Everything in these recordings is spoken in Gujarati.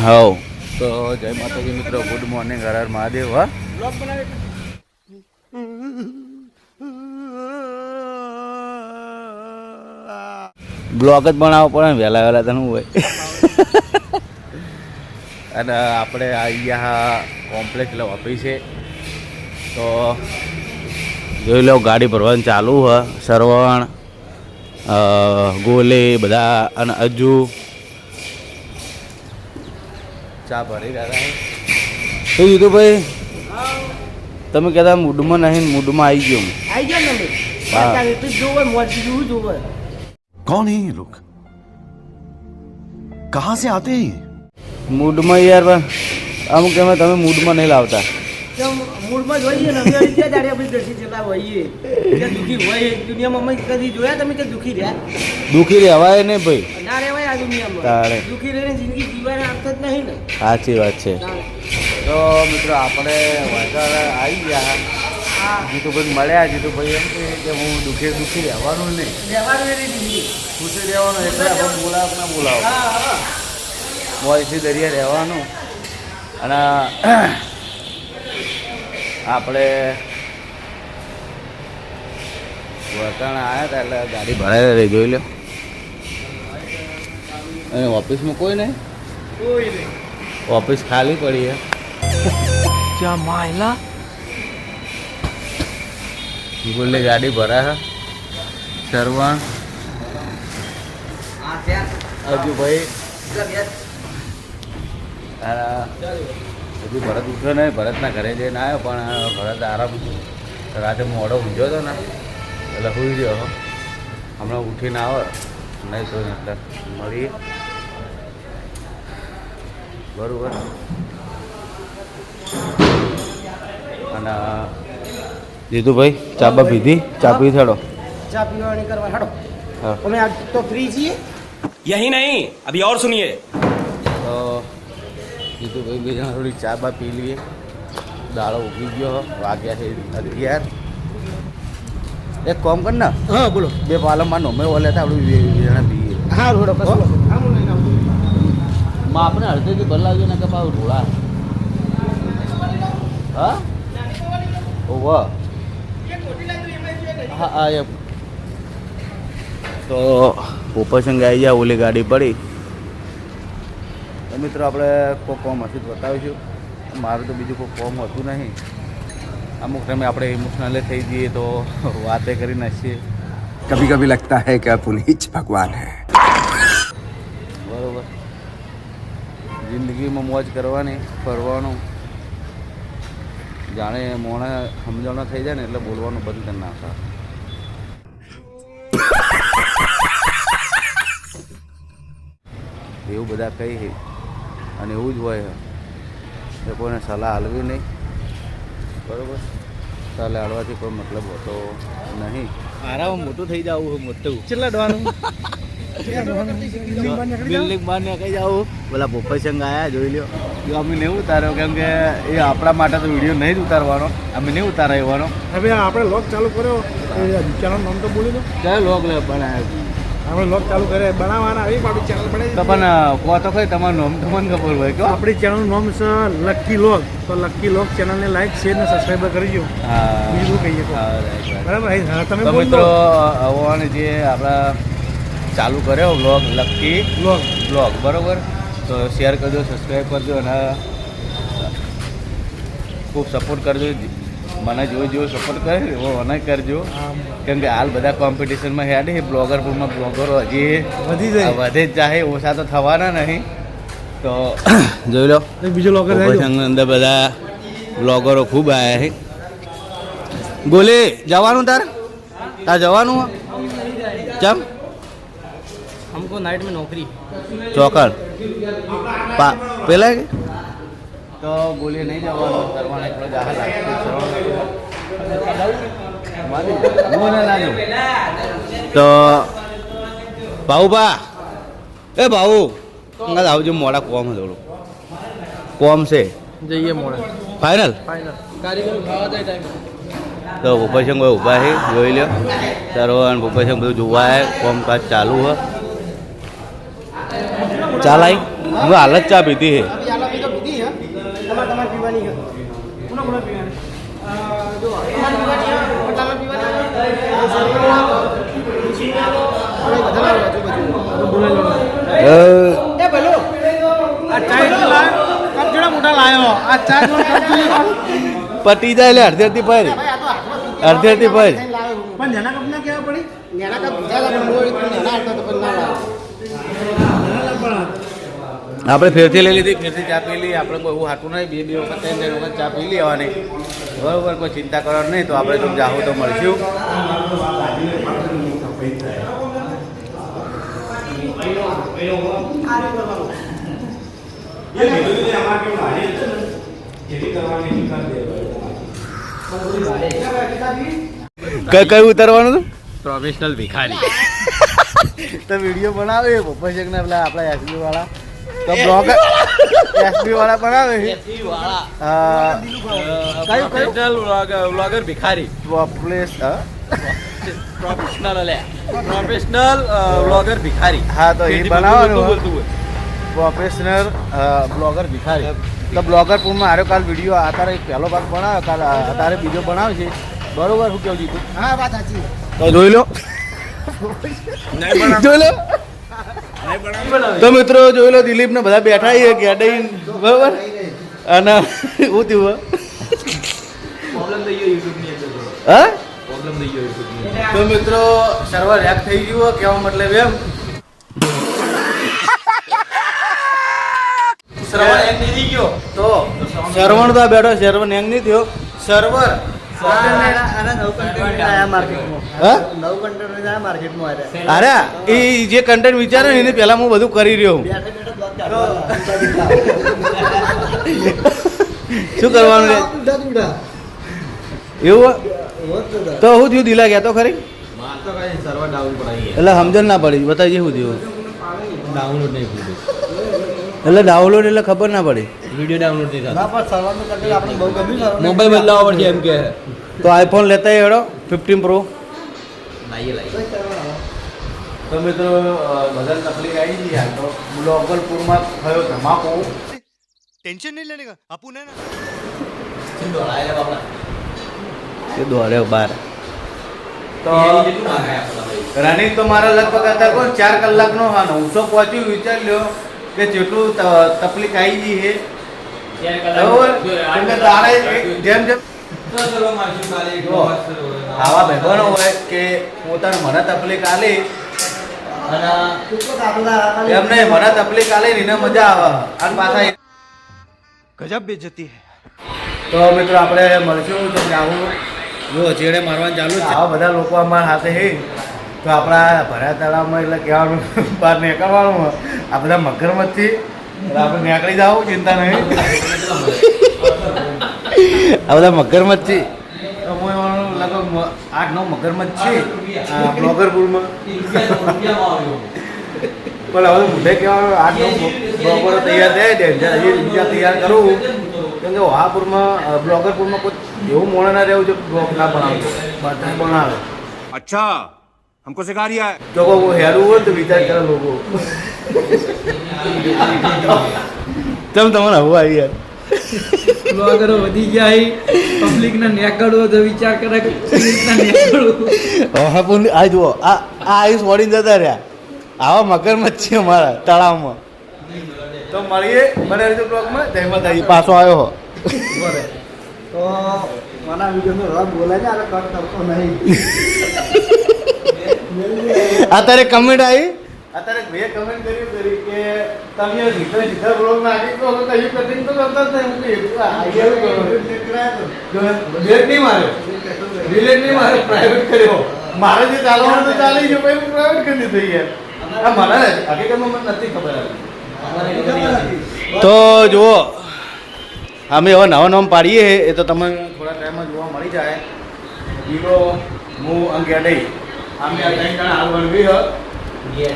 હવ તો જય માતાજી મિત્રો ગુડ મોર્નિંગ હર હર મહાદેવ હા? બ્લોગ જ બનાવવો પડે ને વહેલા વહેલા તને હોય. અને આપણે અહીંયા કોમ્પ્લેક્સ એટલે ઓફિસ છે. તો જોઈ લો ગાડી ભરવાનું ચાલુ હ સરવણ ગોલે બધા અને હજુ ચા ભરી રહ્યા છે. શું કીધું ભાઈ તમે કહેતા મૂડમાં નહીં ને મૂડમાં આવી ગયો હું. આઈ ગયા ને અમે હા. અત્યારે તો જોવે મોજ જોવું જોવે कौन है ये लोग कहां से आते हैं ये? મૂડમાં યાર પણ અમુક એમાં તમે મૂડમાં નહીં લાવતા કેમ મૂળમાં જોઈએ ને અમે ત્યાં દાડે આપણે દર્શી હોઈએ. દુઃખી હોય દુનિયામાં અમે કદી જોયા તમે કે દુઃખી રહ્યા? દુઃખી રહેવાય નહીં ભાઈ. ના રહેવાય આ તારે. દુનિયામાં દુઃખી રહીને જિંદગી જીવવાનો અર્થ જ નહીં ને. સાચી વાત છે. તો મિત્રો આપણે વલસાડ આવી ગયા. હા. જીતુભાઈ મળ્યા. જીતુભાઈ એમ કહે કે હું દુઃખે દુઃખી રહેવાનું નહીં. રહેવાનું ખુશી રહેવાનું એટલે આપણે બોલાવ ના બોલાવો. હા દરિયા રહેવાનું. અને આપણે વળતાણ આવ્યા હતા એટલે ગાડી ભરાઈ રહી જોઈ લો અને ઓફિસમાં કોઈ નહીં? કોઈ નહીં. ઓફિસ ખાલી પડી છે. ત્યાં માયલા? બોલે ગાડી ભરા છે. સરવણ હજુ ભાઈ તારા હજુ ભરત ઉઠ્યો નહીં ભરતના ઘરે જઈને આવ્યો પણ ભરત આરામ રાતે મોડો ઊંઘ્યો હતો ને એટલે સુઈ ગયો હમણાં ઉઠીને આવો નહીં તો મળીએ. બરાબર. અને જીતુભાઈ ચા બા પીધી? ચા પી થડો ચા પીવાની કરવા હાડો. અમે આજ તો ફ્રી છીએ. યહી નહીં અભી ઓર સુનિયે. જીતુભાઈ બે જણા થોડી ચા બા પી લઈએ. દાળો ઉગી ગયો વાગ્યા છે અગિયાર. એક કોમ કર ને. હા બોલો. બે પાલમમાં નોમે ઓલે હતા આપણે બે જણા પીએ. હા રોડમાં આપણે અડધેથી બદલાવજો ને કે પાવ ઢોળા હા? ઓવ હા હા એમ. તો પોપરસંગ આવી જાય ઓલી ગાડી પડી. તો મિત્રો આપણે કોઈ ફોર્મ હશે તો બતાવીશું. મારું તો બીજું કોઈ ફોર્મ હતું નહીં. અમુક ટાઈમે આપણે ઇમોશનલ થઈ જઈએ તો વાતે કરી નાખીએ. કભી કભી લગતા હૈ કે પુનીચ ભગવાન હૈ? બરોબર. જિંદગીમાં મોજ કરવાની ફરવાનું. જાણે મોણે સમજણ થઈ જાય ને એટલે બોલવાનું બંધ કરી નાખતા એવું બધા કહી અને એવું જ હોય. એ કોઈને સલાહ હાલવી નહીં. બરોબર? સલાહ હાલવાથી કોઈ મતલબ હોતો નહીં. મારા મોટું થઈ જવું મોટું. કેટલા ડવાનું બિલ્ડિંગ બહાર નીકળી જાવ પેલા પોપૈસંગ આયા જોઈ લ્યો. જો અમે નહીં ઉતાર્યો કેમ કે એ આપણા માટે તો વીડિયો નહીં જ ઉતારવાનો. અમે નહીં ઉતારાવાનો હવે આપણે લોક ચાલુ કર્યો. ચેનલ નામ તો બોલી દો. ચાલો લોક લે બનાવ્યો આપણે લોક ચાલુ કરે બનાવવાના આવી આપણી ચેનલ તો પણ કહો તો કઈ તમારું નામ તો મને ખબર હોય કહો. આપણી ચેનલનું નામ છે લોક તો લક્કી લોક ચેનલને લાઈક શેર ને સબસ્ક્રાઈબ કરજો. હા. બીજું કહીએ. બરાબર? તમે મિત્રો આવવાને જે આપણા ચાલુ કર્યો બ્લોગ લકી લોક બ્લોગ બરોબર? તો શેર કરજો સબસ્ક્રાઈબ કરજો અને ખૂબ સપોર્ટ કરજો. મને જો જો સપોર્ટ કરે એવો મને કરજો કેમ કે હાલ બધા કોમ્પિટિશનમાં હેડ છે બ્લોગરમાં બ્લોગરો હજી વધી જાય. વધે જ જાય ઓછા તો થવાના નહીં તો જોઈ લો ને બીજો લોક રહેજો સંઘની અંદર બધા બ્લોગરો ખૂબ આવ્યા છે ગોલી જવાનું તાર તાર જવાનું હે? ચમ हमको नाइट में नौकरी ચોકડ પા પેલા કે તો બોલીએ નહીં જવાનું કરવાના એટલો જાહેર તો ભાઉભા એ ભાઉ અંગાત આવજો મોડા કોમ છે થોડું. કોમ છે? જઈએ મોડા. ફાઇનલ? તો ભૂપેશંગ ભાઈ ઊભા છે જોઈ લ્યો. સર્વન ભૂપેશંગ બધું જોવા કોમકાજ ચાલુ હ. ચાલ લાઈ હું હાલત ચા પીધી હે અભી આલા બી તો પીધી હે તમારે તમારે પીવાની કોના કોના પીવાની? જો તમારે પીવાની તમારે પટી જાય એટલે અડધી અડધી હાથમાં અડધી અડધી હું. પણ કેવા પડી? નેના કપ બીજા લાગે નેના હતા તો પણ ના લાવે આપણે ફેરથી લઈ લીધી. ફેરથી ચા પી લઈએ. આપણે કોઈ એવું હાટું નહીં. બે બે વખત ત્રણ ત્રણ વખત ચા પી લેવાની બરાબર કોઈ ચિંતા કરવાની નહીં. તો આપણે તો જાહો તો મળશું. કઈ કયું ઉતરવાનું પ્રોફેશનલ ભિખારી. તો વીડિયો બનાવે પપ્પા શેખ ને પેલા આપણા યાસી વાળા. તો બ્લોગ એસબી વાળા બનાવે છે. એસબી વાળા. કયું કયું? વ્લોગર ભિખારી. પ્લેસ પ્રોફેશનલ લે પ્રોફેશનલ વ્લોગર ભિખારી. હા તો એ બનાવવાનું પ્રોફેશનલ બ્લોગર ભિખારી. તો બ્લોગર પૂરમાં આરો કાલ વીડિયો આ તારે પહેલો ભાગ બનાવ્યો કાલ તારે બીજો બનાવશે બરોબર હું કેવું જીતું? હા વાત સાચી જોઈ લો. જોઈ લો. તો મિત્રો જોઈ લો દિલીપને બધા બેઠા છે ગેડાઈ બરાબર? અને હું થયું હા? તો. મિત્રો સર્વર હેક થઈ ગયું કેવા મતલબ એમ. શ્રવણ હેંગ નહીં ગયો. તો શ્રવણ તો બેઠો શ્રવણ હેંગ નહીં થયો. સર્વર અરે એ જે કન્ટેન્ટ વિચારે ને એને પેલા હું બધું કરી રહ્યો શું કરવાનું એવું તો હું થયું દિલા ગયા તો ખરી એટલે સમજણ ના પડી બતાવી શું થયું ડાઉનલોડ નહીં એટલે ડાઉનલોડ એટલે ખબર ના પડી વીડિયો ડાઉનલોડ નહીં થતો. મોબાઈલ બદલાવવા પડશે એમ કે. તો આઈફોન લેતા એડો ફિફ્ટીન પ્રો લાવીએ લાવીએ તો મિત્રો બધા આવી ગઈ હાલ તો. મુલાગલપુરમાં થયો ધમાકો. ટેન્શન નહીં લેને આપું ને. કે દોડ્યો બાર. તો રનિંગ તો મારા લગભગ હતા કોણ? ચાર કલાકનો હા હું પહોંચ્યું વિચાર લ્યો કે જેટલું તકલીફ આવી ગઈ હે આવા મહેમાનો હોય કે પોતાને મને તકલીફ આલી અને તો આપણે મળશું તો આવું જો ચેડે મારવાનું ચાલુ આવા બધા લોકો અમારા હે. તો આપણા ભરા તળાવમાં એટલે કહેવાનું બહાર નીકળવાનું આ આપણે નીકળી જાવ ચિંતા નહીં. આ બધા મગરમચ્છી હું લગભગ આઠ નવ મગરમચ્છ છે બ્લોગરપુરમાં પણ હવે મુદ્દે કહેવાનું આઠ નવ બ્લોગરો તૈયાર થયા છે બીજા તૈયાર કરું કેમ કે વહાપુરમાં બ્લોગરપુરમાં કોઈ એવું મોણ ના રહેવું છે બ્લોગ ના બનાવજો બધા અચ્છા હમકો સિખા રહ્યા લોકો હેરું હોય તો વિચાર કરે લોકો. તમ તમારે હવું આવી યાર? બ્લોગરો વધી ગયા હી. પબ્લિક ને નેકળવો તો વિચાર કરે કે કેવી રીતના નેકળવું પણ આ જુઓ આ આ આયુષ વળીને જતા રહ્યા. આવા મગરમચ્છ છે અમારા તળાવમાં. તો મળીએ મને હજુ બ્લોગમાં. જય માતાજી. પાછો આવ્યો હો. તો મારા વિડીયોનો રબ બોલાય ને આ કટ કરતો નહીં. અત્યારે કમેન્ટ આવી. અત્યારે મેં કમેન્ટ કર્યું કરી કે તમે સીધા સીધા બ્લોગ નાખી તો હવે કઈ કટિંગ તો કરતા જ નહીં. હું કીધું, આ આઈડિયા કરો. ડિલેટ નહીં મારે. રિલેટ નહીં મારે પ્રાઇવેટ કર્યો. મારે જે ચાલવાનું તો ચાલી ગયું પછી હું પ્રાઇવેટ કરી દીધું યાર. આ મને હકીકતમાં મને નથી ખબર તો જુઓ અમે હવે નવા નામ પાડીએ એ તો તમે થોડા ટાઈમમાં જોવા મળી જાય. હીરો હું અંગેડઈ અમે આ ત્રણ જણા હાલ વળવી હ કે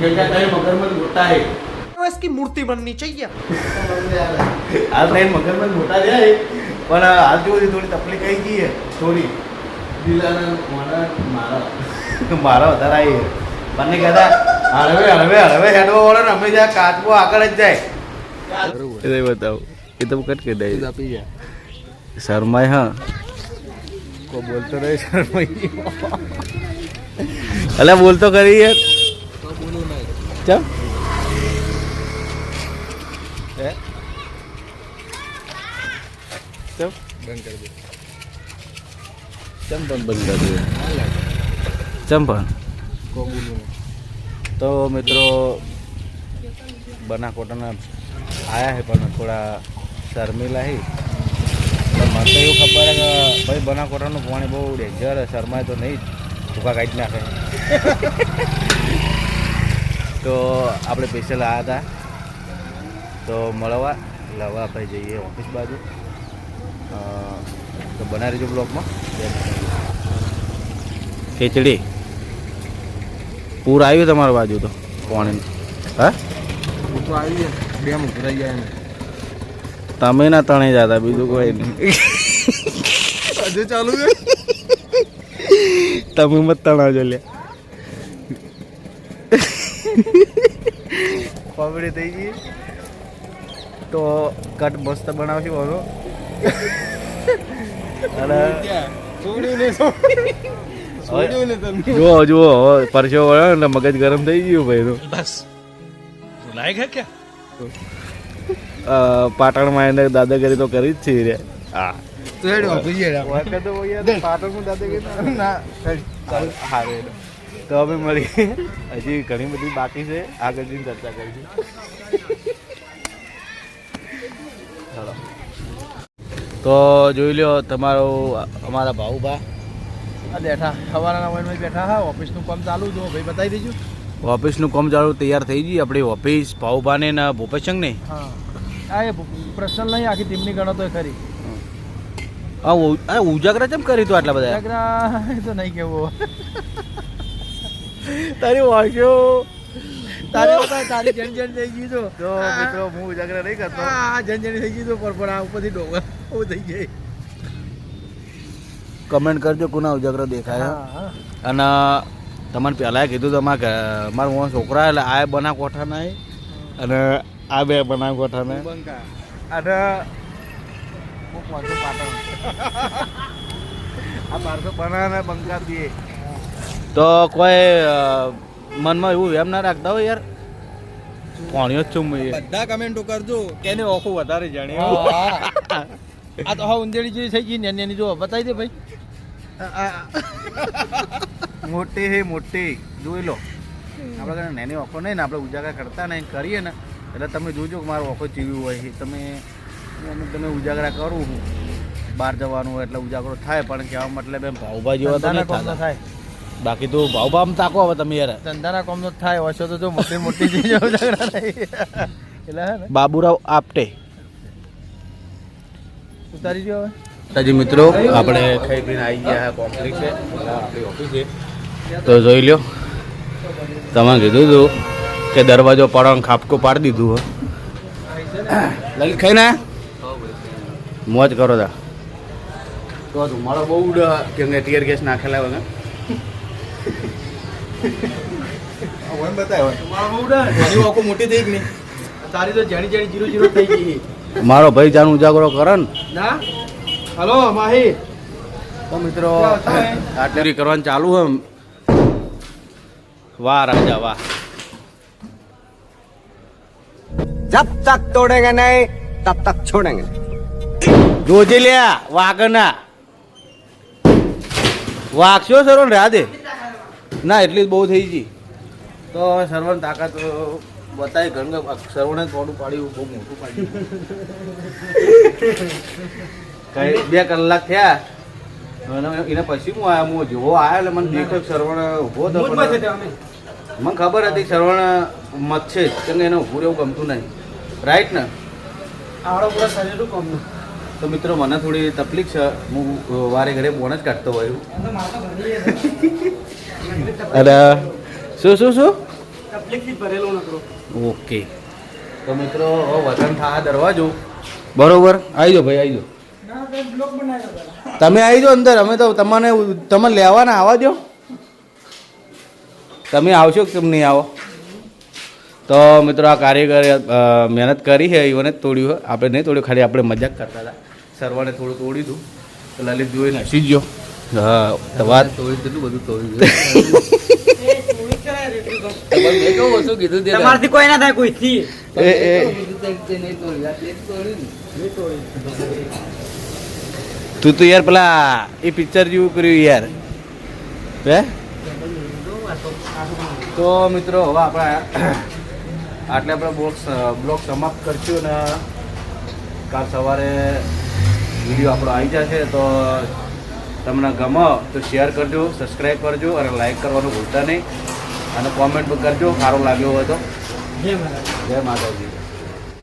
કે ત્રણ મગરમચ્છ મોટા હે इसकी मूर्ति बननी चाहिए હાલ ત્રણ મગરમચ્છ મોટા જાય પણ હાલ જોઈ થોડી તકલીફ આવી ગઈ હે થોડી દિલાના મારા મારા મારા વધારે આવી હે બંને કહેતા હળવે હળવે હળવે હેડવો વાળો ને અમે જ્યાં કાચબો આગળ જ જાય એ નહીં બતાવું એ તો કટ કરી દઈ શર્માય હા કો બોલતો નહીં શર્માઈ અલે બોલતો કરી યાર ચમ હે ચમ બંધ કરી દે ચમ પણ બંધ કરી દે ચમ પણ તો મિત્રો બનાસકાંઠાના આયા હે પણ થોડા શર્મિલા હે મને તો એવું ખબર કે ભાઈ બનાકોટાનું પાણી બહુ ડેન્જર શરમાય તો નહીં જ ભૂકા કાઢી નાખે તો આપણે પૈસા આવ્યા હતા. તો મળવા લવા આપણે જઈએ ઓફિસ બાજુ. તો બનાવી રહેજો બ્લોકમાં ખીચડી. પૂર આવ્યું તમારી બાજુ તો? પાણીનું હા? તમે ના તણે જતા બીજું કોઈ નહીં. હજુ ચાલુ તમે મત તણાવજો લે કોમેડી થઈ ગઈ. તો કટ મસ્ત બનાવશું હવે અને પરસો વળ્યો મગજ ગરમ થઈ ગયું ભાઈ બસ. લાયક હે ક્યાં? પાટણમાં એને દાદાગીરી તો કરી જ છે રે. હા. તો હેડો ભૂલી હેડો પાટણમાં દાદાગીરી ના હારે. તો અમે મળી હજી ઘણી બધી બાકી છે. આગળ જઈને ચર્ચા કરીશું. ચાલો. તો જોઈ લ્યો તમારો અમારા ભાઉભા બેઠા. સવારના વનમાં બેઠા. હા ઓફિસનું કામ ચાલુ જો ભાઈ બતાવી દેજો. ઓફિસનું કામ ચાલુ તૈયાર થઈ ગઈ. આપણી ઓફિસ ભાઉભાને ને ભૂપેશંગ ને હા એ પ્રશ્ન નહીં આખી ટીમની ગણતો ખરી આ ઉજાગરા કેમ કરી તું આટલા બધા? ઉજાગરા એ તો નહીં કેવું તારી વાંચો તારી તારી જણ થઈ ગયું તો. તો મિત્રો હું ઉજાગરા નહીં કરતો. આ જણ થઈ ગયું તો પર પણ આ ઉપરથી ડોંગર એવું થઈ ગઈ. કમેન્ટ કરજો કોના ઉજાગરા દેખાય હા. હા અને તમને પહેલાં કીધું તો અમારા મારા છોકરા એટલે આ બના કોઠા નહીં અને આ બે બના કોઠા નહીં. અને આ બારસો બનાને બંકા દે તો કોઈ મનમાં એવું એમ ના રાખતા હોય યાર. કોણીઓ જ છું બધા કમેન્ટો કરજો કેને ઓખું વધારે જાણે. આ તો હા ઉંદેડી જેવી થઈ ગઈ ને એની જો બતાવી દે ભાઈ. મોટી હે મોટી. જોઈ લો. આપણે કને નેની ઓખો નહીં ને આપણે ઉજાગર કરતા નહીં કરીએ ને એટલે તમે જોજો કે મારો ઓખો ચીવ્યું હોય છે. તમે અમુક તમે ઉજાગરા કરું. બહાર જવાનું હોય એટલે ઉજાગરો થાય પણ કહેવા મતલબ એમ ભાવભા જેવા. થાય. બાકી તો ભાવ ભાવ તાકો હવે તમે યાર. ધંધાના કોમ નો થાય હશે તો જો મોટી મોટી ચીજ ઝઘડા નહીં એટલે હે બાબુરાવ આપટે. ઉતારી ગયો હવે. તાજી મિત્રો આપણે ખાઈ પીને આવી ગયા કોમ્પ્લેક્સ છે. આપણી ઓફિસ છે. તો જોઈ લ્યો. તમે કીધું હતું કે દરવાજો પડવાનું ખાપકો પાડી દીધું હો. લલિત ખાઈ ને? મોજ કરો તા. તો ધુમાડો બહુ ઉડે કેમ કે ટીયર ગેસ નાખેલા વગર હોય બતાવ્યો આખો મોટી થઈ ગઈ તારી તો જાણી જાણી જીરો જીરો થઈ ગઈ. મારો ભાઈ જાણ ઉજાગરો કરે ના. હલો માહી. તો મિત્રો આટલી કરવાનું ચાલુ હમ વાહ રાજા વાહ. જબ તક તોડેંગે નહીં તબ તક છોડેંગે જોજી લ્યા વાગના વાગશો સરો રાધે? ના એટલી જ બહુ થઈ ગઈ. તો હવે સર્વન તાકાત બતાવી કારણ કે સરવણે થોડું પાડ્યું બહુ મોટું પાડ્યું. કઈ? બે કલાક થયા. અને એના પછી હું આવ્યા હું જોવો આવ્યો એટલે મને દેખ્યો સરવણ ઊભો હતો મને ખબર હતી કે સરવણ મત છે જ કેમ કે એને ઊભું રહેવું ગમતું નહીં. રાઈટ ને? આવડો પૂરા શરીરનું કામનું? તો મિત્રો મને થોડી તકલીફ છે. હું વારે ઘરે બોન જ કાઢતો હોય. અરે શું શું શું? તકલીફથી ભરેલો નકરો. ઓકે. તો મિત્રો વતન થા દરવાજો. બરોબર આવી જાઓ ભાઈ આવી જાઓ તમે આવી જાઓ અંદર અમે તો તમને તમે લેવાના આવવા દો. તમે આવશો કે નહીં આવો? તો મિત્રો આ કારીગર મહેનત કરી છે ઈવને તોડ્યું છે. આપણે નહીં તોડ્યું ખાલી આપણે મજાક કરતા હતા. સરવાને થોડું તોડી દઉં તો લલિત જોઈને હસી જ ગયો. હા તો વાત કેટલું બધું તોડી કીધું તમારથી કોઈ ના થાય કોઈથી? એ એ. તું તો યાર પેલા એ પિક્ચર જેવું કર્યું યાર. હે? તો મિત્રો હવે આપણે આટલે આપણે બોક્સ બ્લોગ સમાપ્ત કરશું ને કાલ સવારે વીડિયો આપણો આવી જશે તો તમને ગમો તો શેર કરજો સબસ્ક્રાઈબ કરજો અને લાઈક કરવાનું ભૂલતા નહીં. અને કોમેન્ટ કરજો સારો લાગ્યો હોય તો. જય માતાજી. જય માતાજી.